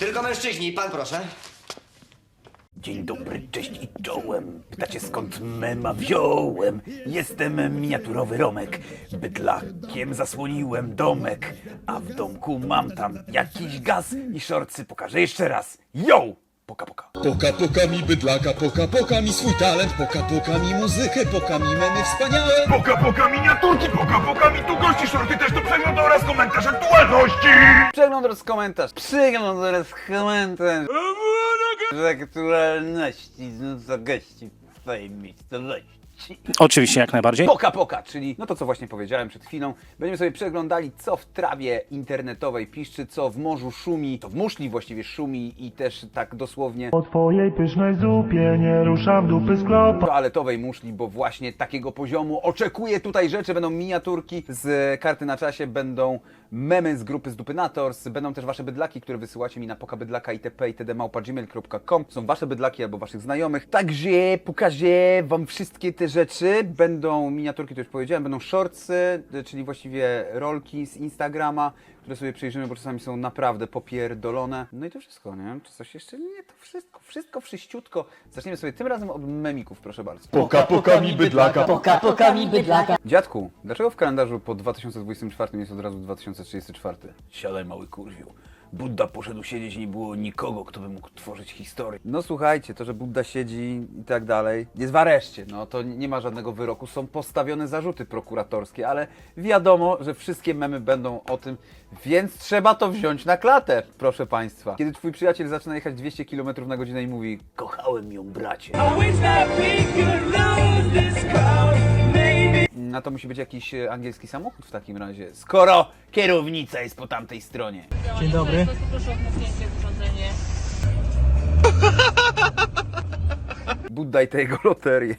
Tylko mężczyźni, pan proszę. Dzień dobry, cześć i czołem. Pytacie skąd mema wziąłem? Jestem miniaturowy Romek. Bydlakiem zasłoniłem domek, a w domku mam tam jakiś gaz i szorcy pokażę jeszcze raz. Yo! Poka poka. Poka poka mi bydlaka, poka poka mi swój talent, poka poka mi muzykę, poka mi memy wspaniałe. Poka poka miniaturki, poka poka mi tu gości, shorty też to przegląd oraz komentarz aktualności! Przegląd oraz komentarz. Przegląd oraz komentarz. Aktualności znów za gości w twojej miejscowości. Oczywiście, jak najbardziej. Poka poka, czyli no to co właśnie powiedziałem przed chwilą. Będziemy sobie przeglądali co w trawie internetowej piszczy, co w morzu szumi, co w muszli właściwie szumi i też tak dosłownie Po twojej pysznej zupie nie ruszam dupy z klopa. toaletowej muszli, bo właśnie takiego poziomu oczekuję tutaj rzeczy. Będą miniaturki z karty na czasie, będą memy z grupy z Dupynators, będą też wasze bydlaki, które wysyłacie mi na pokabydlaka itp. itd. małpa gmail.com. Są wasze bydlaki albo waszych znajomych. Także pokażę wam wszystkie te rzeczy. Będą miniaturki, to już powiedziałem, będą shortsy, czyli właściwie rolki z Instagrama, które sobie przejrzymy, bo czasami są naprawdę popierdolone. No i to wszystko, nie? Czy coś jeszcze? Nie, to wszystko, wszystko wszyściutko. Zaczniemy sobie tym razem od memików, proszę bardzo. Poka poka mi bydlaka, Poka, poka mi bydlaka. Dziadku, dlaczego w kalendarzu po 2024 jest od razu 2034? Siadaj, mały kurwiu. Budda poszedł siedzieć, nie było nikogo, kto by mógł tworzyć historię. No słuchajcie, to, że Budda siedzi i tak dalej, jest w areszcie, no to nie ma żadnego wyroku, są postawione zarzuty prokuratorskie, ale wiadomo, że wszystkie memy będą o tym, więc trzeba to wziąć na klatę, proszę Państwa. Kiedy twój przyjaciel zaczyna jechać 200 km na godzinę i mówi, kochałem ją bracie. No to musi być jakiś e, angielski samochód w takim razie, skoro kierownica jest po tamtej stronie. Dzień dobry. Proszę o urządzenie. Buddaj te jego loterię.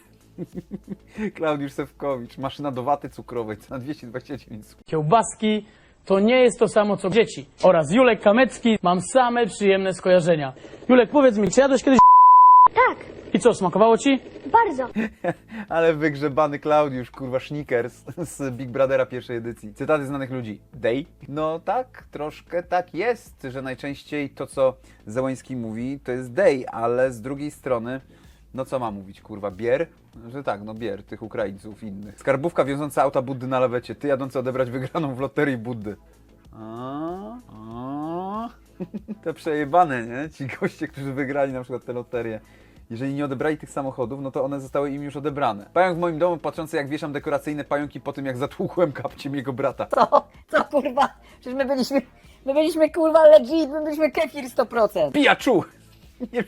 Klaudiusz Sewkowicz, maszyna do waty cukrowej, na 229 zł. Kiełbaski to nie jest to samo co dzieci. Oraz Julek Kamecki, mam same przyjemne skojarzenia. Julek, powiedz mi, czy jadłeś kiedyś Tak, i co, smakowało ci? bardzo. Ale wygrzebany Klaudiusz, kurwa, Schnickers z Big Brothera pierwszej edycji. Cytaty znanych ludzi. Day? No tak, troszkę tak jest, że najczęściej to, co Załański mówi, to jest day, ale z drugiej strony, no co ma mówić, kurwa, bier? Że tak, no bier, tych Ukraińców innych. Skarbówka wiążąca auta Buddy na lewecie, ty jadący odebrać wygraną w loterii Buddy. A, a. Te przejebane, nie? Ci goście, którzy wygrali na przykład te loterie. Jeżeli nie odebrali tych samochodów, no to one zostały im już odebrane. Pająk w moim domu patrzący jak wieszam dekoracyjne pająki po tym jak zatłukłem kapciem jego brata. Co? Co kurwa? Przecież my byliśmy, my byliśmy kurwa legit, my byliśmy kefir 100%. Pijaczu! Nie,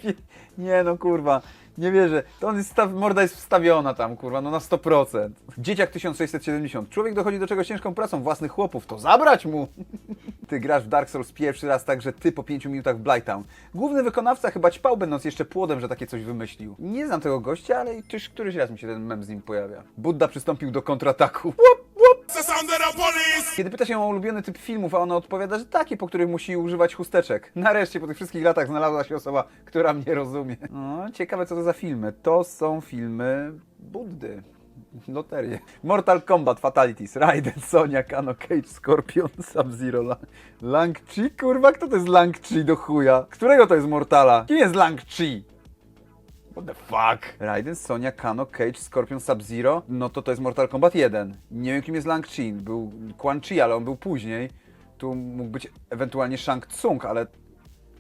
nie no kurwa, nie wierzę. To on jest staw, morda jest wstawiona tam kurwa, no na 100%. Dzieciak 1670. Człowiek dochodzi do czegoś ciężką pracą własnych chłopów, to zabrać mu! Ty grasz w Dark Souls pierwszy raz tak, że ty po 5 minutach w Blighttown. Główny wykonawca chyba ćpał będąc jeszcze płodem, że takie coś wymyślił. Nie znam tego gościa, ale już któryś raz mi się ten mem z nim pojawia. Budda przystąpił do kontrataku. Łup. Kiedy pyta się o ulubiony typ filmów, a ona odpowiada, że takie, po których musi używać chusteczek. Nareszcie po tych wszystkich latach znalazła się osoba, która mnie rozumie. No, ciekawe co to za filmy. To są filmy Buddy. Loterie. Mortal Kombat, Fatalities, Raiden, Sonia, Kano, Cage, Scorpion, Sub-Zero, La- Lang Chi? Kurwa, kto to jest Lang Chi do chuja? Którego to jest Mortala? Kim jest Lang Chi? What the fuck? Raiden, Sonia, Kano, Cage, Scorpion, Sub-Zero? No to to jest Mortal Kombat 1. Nie wiem kim jest Lang Chi. Był Quan Chi, ale on był później. Tu mógł być ewentualnie Shang Tsung, ale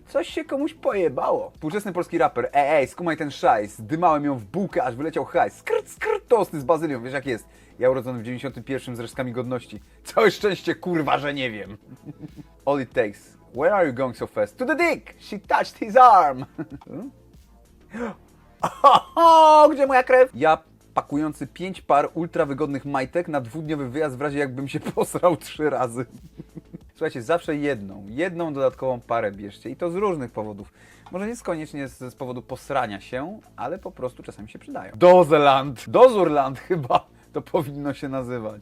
Coś się komuś pojebało. Współczesny polski raper, ej, ej, skumaj ten szajs. Dymałem ją w bułkę, aż wyleciał hajs. Skrt, skrt, tosty z bazylią, wiesz jak jest. Ja urodzony w 91 z resztkami godności. Całe szczęście, kurwa, że nie wiem. All it takes. Where are you going so fast? To the dick! She touched his arm! Oho, gdzie moja krew? Ja pakujący pięć par ultra wygodnych majtek na dwudniowy wyjazd w razie jakbym się posrał trzy razy. Słuchajcie, zawsze jedną, jedną dodatkową parę bierzcie i to z różnych powodów. Może nie koniecznie z, z powodu posrania się, ale po prostu czasami się przydają. Dozeland, Dozurland chyba to powinno się nazywać.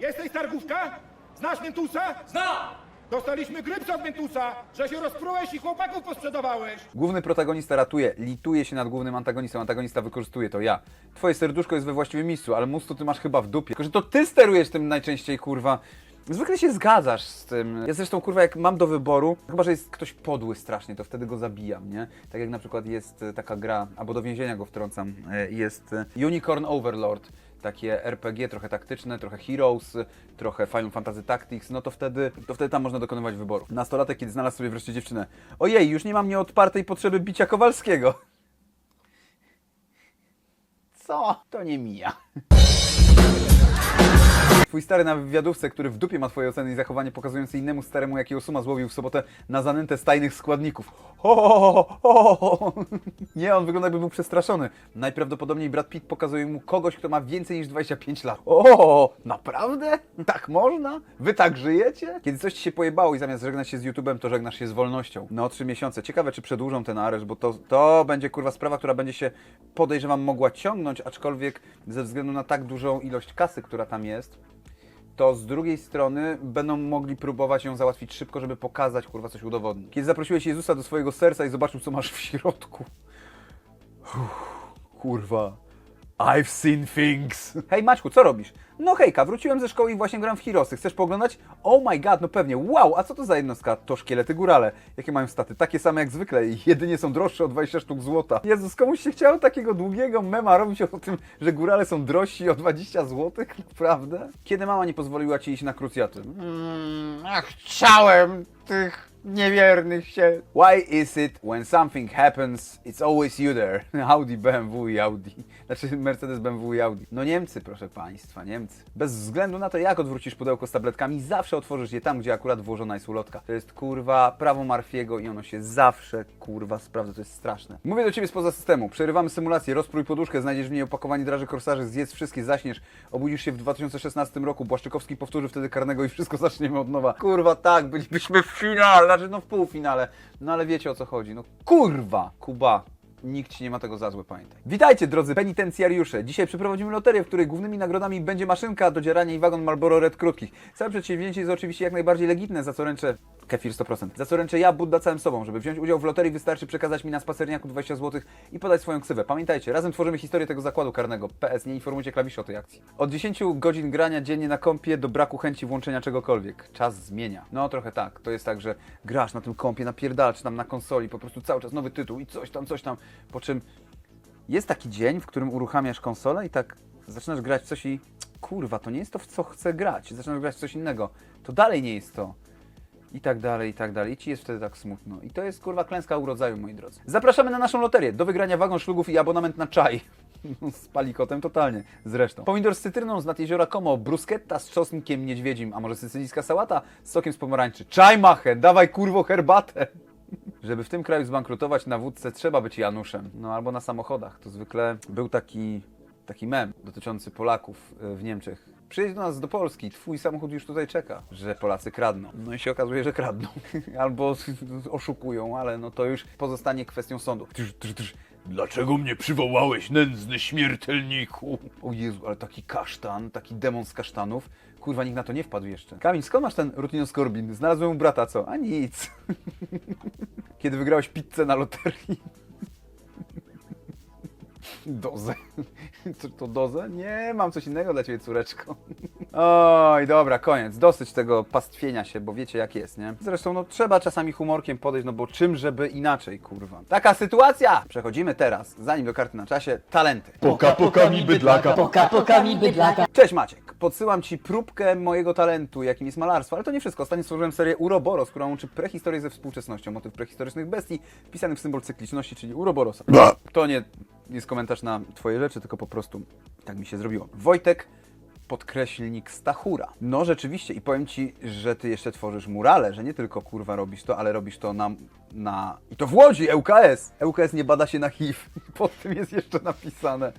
Jesteś targówka? Znasz Mentusa? Znam! Dostaliśmy grypsa od Mentusa, że się rozprułeś i chłopaków posprzedawałeś. Główny protagonista ratuje, lituje się nad głównym antagonistą, antagonista wykorzystuje to ja. Twoje serduszko jest we właściwym miejscu, ale mózg to ty masz chyba w dupie. Tylko, że to ty sterujesz tym najczęściej, kurwa, Zwykle się zgadzasz z tym. Ja zresztą, kurwa, jak mam do wyboru, chyba, że jest ktoś podły strasznie, to wtedy go zabijam, nie? Tak jak na przykład jest e, taka gra, albo do więzienia go wtrącam, e, jest e, Unicorn Overlord. Takie RPG, trochę taktyczne, trochę Heroes, trochę Final Fantasy Tactics, no to wtedy, to wtedy tam można dokonywać wyboru. Nastolatek, kiedy znalazł sobie wreszcie dziewczynę. Ojej, już nie mam nieodpartej potrzeby bicia Kowalskiego. Co? To nie mija. Twój stary na wywiadówce, który w dupie ma twoje oceny i zachowanie pokazujące innemu staremu, jakiego suma złowił w sobotę na zanętę z tajnych składników. Ho, ho, ho, ho. Nie, on wygląda jakby był przestraszony. Najprawdopodobniej Brad Pitt pokazuje mu kogoś, kto ma więcej niż 25 lat. O, naprawdę? Tak można? Wy tak żyjecie? Kiedy coś ci się pojebało i zamiast żegnać się z YouTube'em, to żegnasz się z wolnością. No, trzy miesiące. Ciekawe, czy przedłużą ten areszt, bo to, to będzie kurwa sprawa, która będzie się podejrzewam mogła ciągnąć, aczkolwiek ze względu na tak dużą ilość kasy, która tam jest, to z drugiej strony będą mogli próbować ją załatwić szybko, żeby pokazać, kurwa, coś udowodnić. Kiedy zaprosiłeś Jezusa do swojego serca i zobaczył, co masz w środku. Uff, kurwa. I've seen things. Hej Maćku, co robisz? No hejka, wróciłem ze szkoły i właśnie gram w Heroesy. Chcesz pooglądać? Oh my god, no pewnie. Wow, a co to za jednostka? To szkielety górale. Jakie mają staty? Takie same jak zwykle i jedynie są droższe o 20 sztuk złota. Jezus, komuś się chciało takiego długiego mema robić o tym, że górale są drożsi o 20 złotych? Naprawdę? Kiedy mama nie pozwoliła ci iść na krucjaty? Mm, ach, chciałem tych niewiernych się. Why is it when something happens, it's always you there? Audi, BMW i Audi. Znaczy Mercedes, BMW i Audi. No Niemcy, proszę Państwa, Niemcy. Bez względu na to, jak odwrócisz pudełko z tabletkami, zawsze otworzysz je tam, gdzie akurat włożona jest ulotka. To jest kurwa prawo Marfiego i ono się zawsze kurwa sprawdza, to jest straszne. Mówię do Ciebie spoza systemu. Przerywamy symulację, rozprój poduszkę, znajdziesz w niej opakowanie draży korsarzy, zjedz wszystkie, zaśniesz, obudzisz się w 2016 roku, Błaszczykowski powtórzy wtedy karnego i wszystko zaczniemy od nowa. Kurwa, tak, bylibyśmy w finale, znaczy no w półfinale. No ale wiecie o co chodzi. No kurwa, Kuba. Nikt ci nie ma tego za złe, pamiętaj. Witajcie, drodzy penitencjariusze. Dzisiaj przeprowadzimy loterię, w której głównymi nagrodami będzie maszynka do dzierania i wagon Marlboro Red krótkich. Całe przedsięwzięcie jest oczywiście jak najbardziej legitne, za co ręczę kefir 100%. Za co ręczę ja, Budda całym sobą. Żeby wziąć udział w loterii wystarczy przekazać mi na spacerniaku 20 zł i podać swoją ksywę. Pamiętajcie, razem tworzymy historię tego zakładu karnego. PS, nie informujcie klawiszy o tej akcji. Od 10 godzin grania dziennie na kompie do braku chęci włączenia czegokolwiek. Czas zmienia. No trochę tak. To jest tak, że grasz na tym kompie, napierdalasz czy tam na konsoli, po prostu cały czas nowy tytuł i coś tam, coś tam, po czym jest taki dzień, w którym uruchamiasz konsolę i tak zaczynasz grać w coś i kurwa, to nie jest to, w co chcę grać. Zaczynasz grać w coś innego. To dalej nie jest to. I tak dalej, i tak dalej. I ci jest wtedy tak smutno. I to jest kurwa klęska urodzaju, moi drodzy. Zapraszamy na naszą loterię. Do wygrania wagon szlugów i abonament na czaj. Z palikotem totalnie, zresztą. Pomidor z cytryną z nad jeziora Como, bruschetta z czosnkiem niedźwiedzim, a może sycylijska sałata z sokiem z pomarańczy. Czaj machę, dawaj kurwo herbatę. Żeby w tym kraju zbankrutować na wódce, trzeba być Januszem. No albo na samochodach. To zwykle był taki, taki mem dotyczący Polaków e, w Niemczech. Przyjedź do nas do Polski, twój samochód już tutaj czeka, że Polacy kradną. No i się okazuje, że kradną. Albo oszukują, ale no to już pozostanie kwestią sądu. Dlaczego mnie przywołałeś, nędzny śmiertelniku? O Jezu, ale taki kasztan, taki demon z kasztanów. Kurwa, nikt na to nie wpadł jeszcze. Kamil, skąd masz ten rutinoskorbin? Znalazłem u brata, co? A nic. Kiedy wygrałeś pizzę na loterii. Dozę. Co to dozę? Nie, mam coś innego dla ciebie, córeczko. Oj, dobra, koniec. Dosyć tego pastwienia się, bo wiecie jak jest, nie? Zresztą, no trzeba czasami humorkiem podejść, no bo czym żeby inaczej, kurwa. Taka sytuacja! Przechodzimy teraz, zanim do karty na czasie, talenty. Poka poka mi bydlaka. Poka, poka mi bydlaka. Cześć Maciek, podsyłam Ci próbkę mojego talentu, jakim jest malarstwo, ale to nie wszystko. Ostatnio stworzyłem serię Uroboros, która łączy prehistorię ze współczesnością, motyw prehistorycznych bestii, wpisany w symbol cykliczności, czyli Uroborosa. To nie jest komentarz na Twoje rzeczy, tylko po prostu tak mi się zrobiło. Wojtek podkreślnik Stachura. No rzeczywiście i powiem Ci, że Ty jeszcze tworzysz murale, że nie tylko kurwa robisz to, ale robisz to na... na... I to w Łodzi, ŁKS! ŁKS nie bada się na HIV. Pod tym jest jeszcze napisane.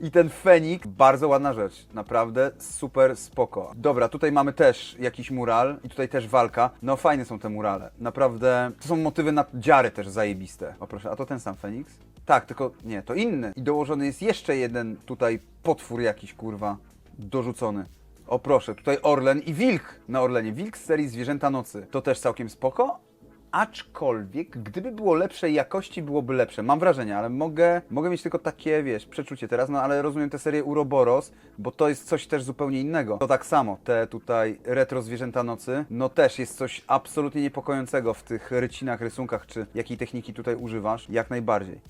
I ten fenik, bardzo ładna rzecz, naprawdę super spoko. Dobra, tutaj mamy też jakiś mural i tutaj też walka. No fajne są te murale, naprawdę. To są motywy na dziary też zajebiste. O proszę, a to ten sam Feniks? Tak, tylko nie, to inny. I dołożony jest jeszcze jeden tutaj potwór jakiś, kurwa, dorzucony. O proszę, tutaj Orlen i Wilk na Orlenie. Wilk z serii Zwierzęta Nocy. To też całkiem spoko. Aczkolwiek, gdyby było lepszej jakości, byłoby lepsze. Mam wrażenie, ale mogę, mogę mieć tylko takie, wiesz, przeczucie teraz, no ale rozumiem tę serię Uroboros, bo to jest coś też zupełnie innego. To tak samo, te tutaj retro zwierzęta nocy, no też jest coś absolutnie niepokojącego w tych rycinach, rysunkach, czy jakiej techniki tutaj używasz, jak najbardziej.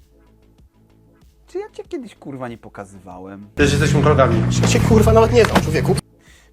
Czy ja cię kiedyś kurwa nie pokazywałem? Też jesteśmy kolegami. Ja cię kurwa nawet nie znam, człowieku.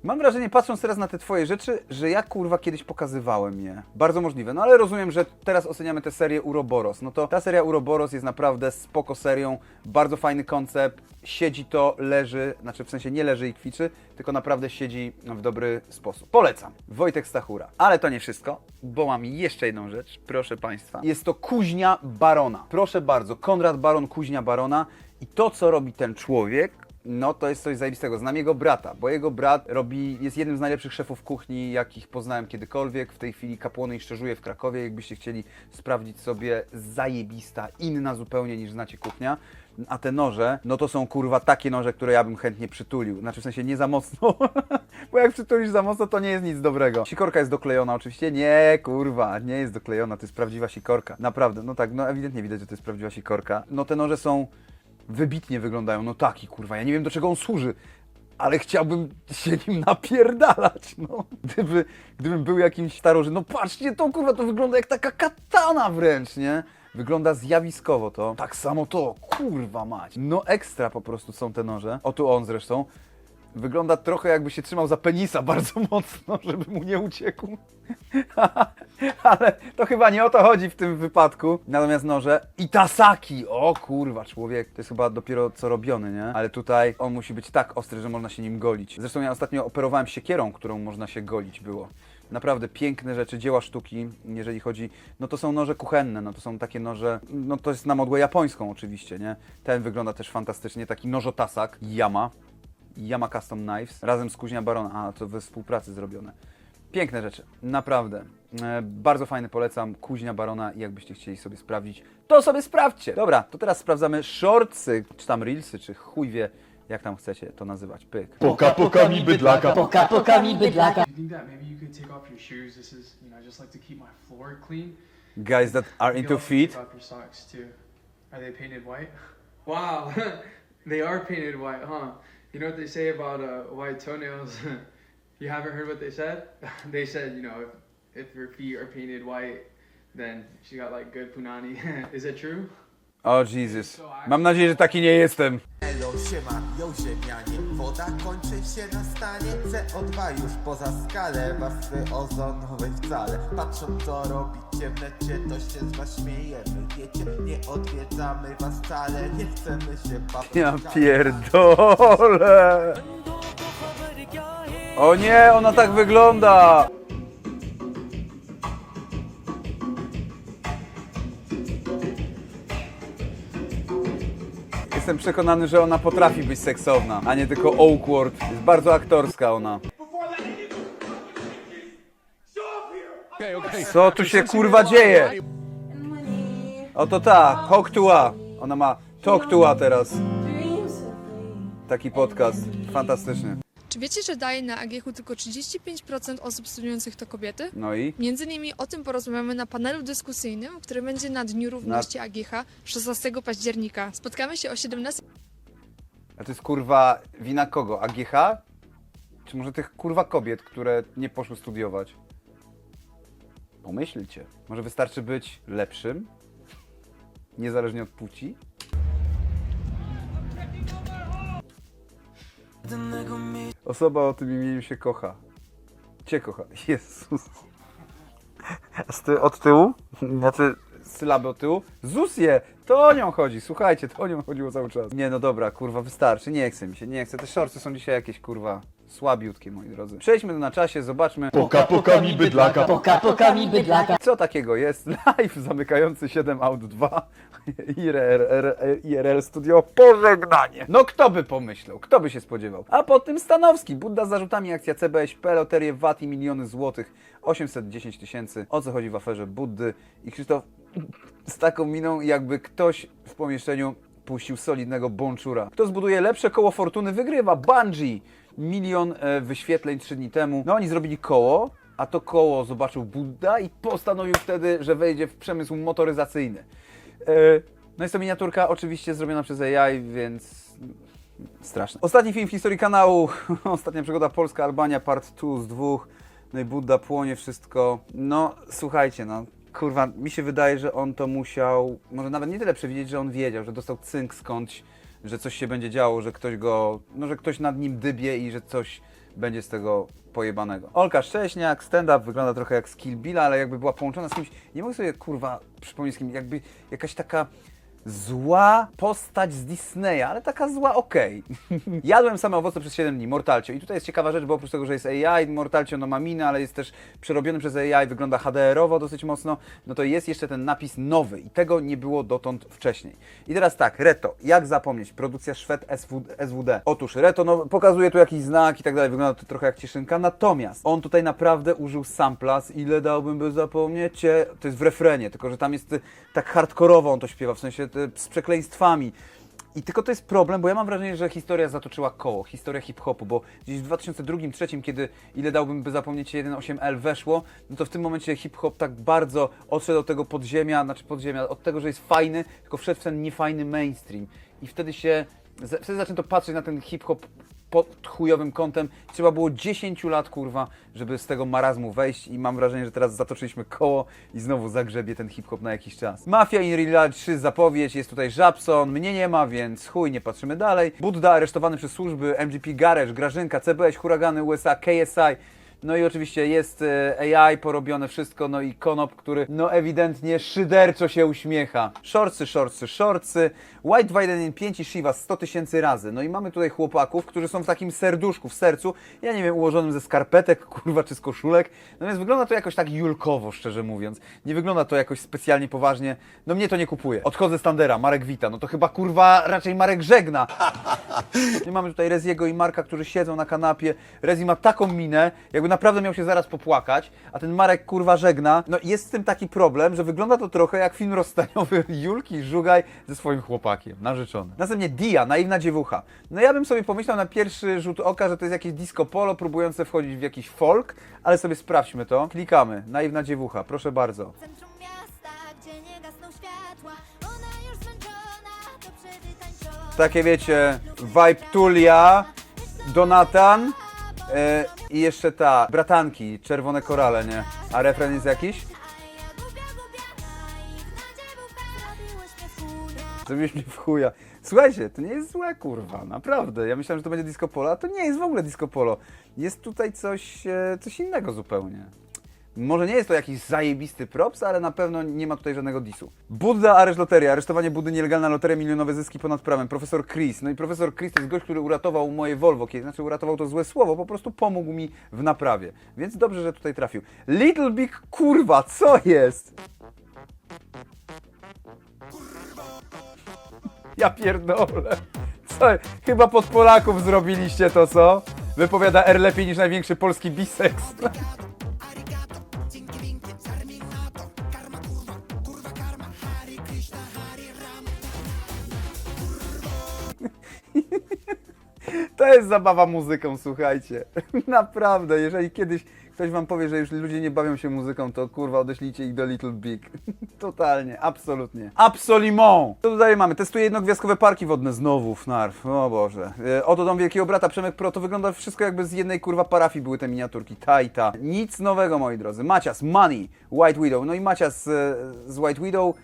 Mam wrażenie, patrząc teraz na te twoje rzeczy, że ja kurwa kiedyś pokazywałem je. Bardzo możliwe. No ale rozumiem, że teraz oceniamy tę serię Uroboros. No to ta seria Uroboros jest naprawdę spoko serią, bardzo fajny koncept. Siedzi to, leży, znaczy w sensie nie leży i kwiczy, tylko naprawdę siedzi w dobry sposób. Polecam. Wojtek Stachura. Ale to nie wszystko, bo mam jeszcze jedną rzecz, proszę Państwa. Jest to Kuźnia Barona. Proszę bardzo, Konrad Baron, Kuźnia Barona. I to, co robi ten człowiek, no to jest coś zajebistego. Znam jego brata, bo jego brat robi, jest jednym z najlepszych szefów kuchni, jakich poznałem kiedykolwiek. W tej chwili kapłony i szczerzuje w Krakowie. Jakbyście chcieli sprawdzić sobie, zajebista, inna zupełnie niż znacie kuchnia. A te noże, no to są kurwa takie noże, które ja bym chętnie przytulił. Znaczy w sensie nie za mocno, bo jak przytulisz za mocno, to nie jest nic dobrego. Sikorka jest doklejona oczywiście? Nie, kurwa, nie jest doklejona, to jest prawdziwa sikorka. Naprawdę, no tak, no ewidentnie widać, że to jest prawdziwa sikorka. No te noże są wybitnie wyglądają. No taki kurwa, ja nie wiem do czego on służy, ale chciałbym się nim napierdalać, no. Gdyby, gdybym był jakimś staroży, no patrzcie, to kurwa, to wygląda jak taka katana wręcz, nie? Wygląda zjawiskowo to. Tak samo to, kurwa mać. No ekstra po prostu są te noże. O tu on zresztą. Wygląda trochę jakby się trzymał za penisa bardzo mocno, żeby mu nie uciekł. Ale to chyba nie o to chodzi w tym wypadku. Natomiast noże i tasaki. O kurwa, człowiek. To jest chyba dopiero co robiony, nie? Ale tutaj on musi być tak ostry, że można się nim golić. Zresztą ja ostatnio operowałem siekierą, którą można się golić było. Naprawdę piękne rzeczy, dzieła sztuki, jeżeli chodzi. No to są noże kuchenne, no to są takie noże. No to jest na modłę japońską oczywiście, nie? Ten wygląda też fantastycznie, taki nożotasak, Yama. Yama Custom Knives razem z Kuźnia Barona. A, to we współpracy zrobione. Piękne rzeczy, naprawdę. E, bardzo fajny polecam. Kuźnia Barona i jakbyście chcieli sobie sprawdzić, to sobie sprawdźcie. Dobra, to teraz sprawdzamy shortsy, czy tam reelsy, czy chuj wie, jak tam chcecie to nazywać. Pyk. Poka poka mi bydlaka. Poka, poka mi bydlaka. You think that maybe you could take off your shoes? This is, you know, I just like to keep my floor clean. Guys that are into feet. Take off your socks too. Are they painted white? Wow, they are painted white, huh? You know what they say about uh, white toenails? you haven't heard what they said? they said, you know, if, if your feet are painted white, then she got like good punani. is it true? O Jesus. Mam nadzieję, że taki nie jestem. Elo, siema, yo ziemianie Woda kończy się na stanie CO2 już poza skalę Warstwy ozonowej wcale Patrząc co robicie w necie To się z was śmiejemy Wiecie, nie odwiedzamy was wcale Nie chcemy się bawić Ja pierdolę. O nie, ona tak wygląda. Jestem przekonany, że ona potrafi być seksowna, a nie tylko awkward. Jest bardzo aktorska ona. Co tu się kurwa dzieje? Oto ta, Talk to A. Ona ma Talk to A teraz. Taki podcast. Fantastyczny. Czy wiecie, że daje na AGH tylko 35% osób studiujących to kobiety? No i? Między innymi o tym porozmawiamy na panelu dyskusyjnym, który będzie na Dniu Równości AGH 16 października. Spotkamy się o 17 A to jest kurwa wina kogo? AGH? Czy może tych kurwa kobiet, które nie poszły studiować? Pomyślcie. Może wystarczy być lepszym? Niezależnie od płci? Osoba o tym imieniu się kocha. Cię kocha. Jezus. Z ty, od tyłu? Znaczy sylaby od tyłu? Zusję! To o nią chodzi, słuchajcie, to o nią chodziło cały czas. Nie no dobra, kurwa, wystarczy, nie chce mi się, nie chcę. Te shortsy są dzisiaj jakieś, kurwa, słabiutkie, moi drodzy. Przejdźmy na czasie, zobaczmy, Poka poka mi bydlaka. Poka, poka mi bydlaka. co takiego jest. Live zamykający 7 Out 2 IRL, IRL Studio pożegnanie. No kto by pomyślał, kto by się spodziewał. A po tym Stanowski, Budda z zarzutami, akcja CBŚP, loterie VAT i miliony złotych, 810 tysięcy. O co chodzi w aferze Buddy i Krzysztof z taką miną, jakby ktoś w pomieszczeniu puścił solidnego bonczura. Kto zbuduje lepsze koło fortuny, wygrywa. Bungie! Milion e, wyświetleń 3 dni temu. No oni zrobili koło, a to koło zobaczył Buddha i postanowił wtedy, że wejdzie w przemysł motoryzacyjny. E, No jest to miniaturka oczywiście zrobiona przez AI, więc straszne. Ostatni film w historii kanału, ostatnia przygoda Polska-Albania, part 2 z dwóch, no i Buddha płonie wszystko. No słuchajcie, no kurwa, mi się wydaje, że on to musiał, może nawet nie tyle przewidzieć, że on wiedział, że dostał cynk skądś, że coś się będzie działo, że ktoś go, no że ktoś nad nim dybie i że coś będzie z tego pojebanego. Olka Szcześniak, stand-up wygląda trochę jak z Kill Billa, ale jakby była połączona z kimś, nie mogę sobie kurwa przypomnieć z kim, jakby jakaś taka zła postać z Disneya, ale taka zła okej. Jadłem same owoce przez 7 dni, Mortalcio. I tutaj jest ciekawa rzecz, bo oprócz tego, że jest AI, Mortalcio no ma minę, ale jest też przerobiony przez AI, wygląda HDR-owo dosyć mocno, no to jest jeszcze ten napis nowy i tego nie było dotąd wcześniej. I teraz tak, Reto, jak zapomnieć? Produkcja Szwed SWD. Otóż Reto, no pokazuje tu jakiś znak i tak dalej, wygląda to trochę jak cieszynka, natomiast on tutaj naprawdę użył sampla z ile dałbym, by zapomnieć to jest w refrenie, tylko że tam jest tak hardkorowo on to śpiewa, w sensie z przekleństwami. I tylko to jest problem, bo ja mam wrażenie, że historia zatoczyła koło, historia hip-hopu, bo gdzieś w 2002-2003, kiedy ile dałbym, by zapomnieć 1.8L weszło, no to w tym momencie hip-hop tak bardzo odszedł od tego podziemia, znaczy podziemia, od tego, że jest fajny, tylko wszedł w ten niefajny mainstream. I wtedy się, wtedy zaczęto patrzeć na ten hip-hop pod chujowym kątem. Trzeba było 10 lat, kurwa, żeby z tego marazmu wejść i mam wrażenie, że teraz zatoczyliśmy koło i znowu zagrzebie ten hip-hop na jakiś czas. Mafia in Real Life 3 zapowiedź, jest tutaj Żabson, mnie nie ma, więc chuj, nie patrzymy dalej. Budda aresztowany przez służby, MGP Garage, Grażynka, CBS, Huragany USA, KSI, no i oczywiście jest e, AI porobione wszystko, no i Konop, który no ewidentnie szyderczo się uśmiecha. Shortsy, shortsy, shortsy. White Vitamin 5 i Shiva 100 tysięcy razy. No i mamy tutaj chłopaków, którzy są w takim serduszku, w sercu, ja nie wiem, ułożonym ze skarpetek, kurwa, czy z koszulek. No więc wygląda to jakoś tak julkowo, szczerze mówiąc. Nie wygląda to jakoś specjalnie poważnie. No mnie to nie kupuje. Odchodzę z Tandera, Marek Wita. No to chyba kurwa raczej Marek żegna. Nie mamy tutaj Reziego i Marka, którzy siedzą na kanapie. Rezi ma taką minę, jakby naprawdę miał się zaraz popłakać, a ten Marek kurwa żegna. No jest z tym taki problem, że wygląda to trochę jak film rozstaniowy Julki Żugaj ze swoim chłopakiem, narzeczony. Następnie Dia, naiwna dziewucha. No ja bym sobie pomyślał na pierwszy rzut oka, że to jest jakieś disco polo próbujące wchodzić w jakiś folk, ale sobie sprawdźmy to. Klikamy, naiwna dziewucha, proszę bardzo. centrum miasta, gdzie nie gasną światła Ona już zmęczona, to przewytańczona Takie wiecie, vibe Tulia, Donatan e, i jeszcze ta, bratanki, czerwone korale, nie? A refren jest jakiś? Zrobiłeś mnie w chuja. Słuchajcie, to nie jest złe, kurwa, naprawdę. Ja myślałem, że to będzie disco polo, a to nie jest w ogóle disco polo. Jest tutaj coś, e, coś innego zupełnie. Może nie jest to jakiś zajebisty props, ale na pewno nie ma tutaj żadnego disu. Budda, areszt loteria, aresztowanie Buddy, nielegalna loteria, milionowe zyski ponad prawem. Profesor Chris. No i profesor Chris to jest gość, który uratował moje Volvo, kiedy znaczy uratował to złe słowo, po prostu pomógł mi w naprawie. Więc dobrze, że tutaj trafił. Little Big kurwa, co jest? Ja pierdolę. Co? Chyba pod Polaków zrobiliście to, co? Wypowiada R lepiej niż największy polski biseks. To jest zabawa muzyką, słuchajcie. Naprawdę, jeżeli kiedyś ktoś wam powie, że już ludzie nie bawią się muzyką, to kurwa odeślijcie ich do Little Big. Totalnie, absolutnie. Absolument! Co tutaj mamy? Testuję jednogwiazdkowe parki wodne znowu, FNARF. O Boże. E, Oto dom wielkiego brata, Przemek Pro. To wygląda wszystko jakby z jednej kurwa parafii były te miniaturki. Ta i ta. Nic nowego, moi drodzy. Macias, Money, White Widow. No i Macias e, z White Widow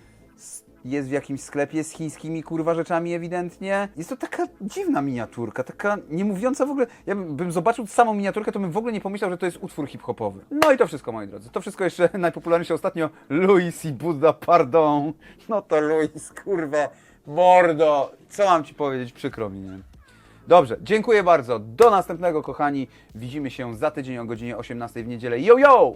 jest w jakimś sklepie z chińskimi kurwa rzeczami ewidentnie. Jest to taka dziwna miniaturka, taka nie mówiąca w ogóle. Ja bym, zobaczył samą miniaturkę, to bym w ogóle nie pomyślał, że to jest utwór hip-hopowy. No i to wszystko, moi drodzy. To wszystko jeszcze najpopularniejsze ostatnio Louis i Buddha, pardon. No to Louis, kurwa, mordo. Co mam ci powiedzieć? Przykro mi, nie? Dobrze, dziękuję bardzo. Do następnego, kochani. Widzimy się za tydzień o godzinie 18 w niedzielę. Yo, yo!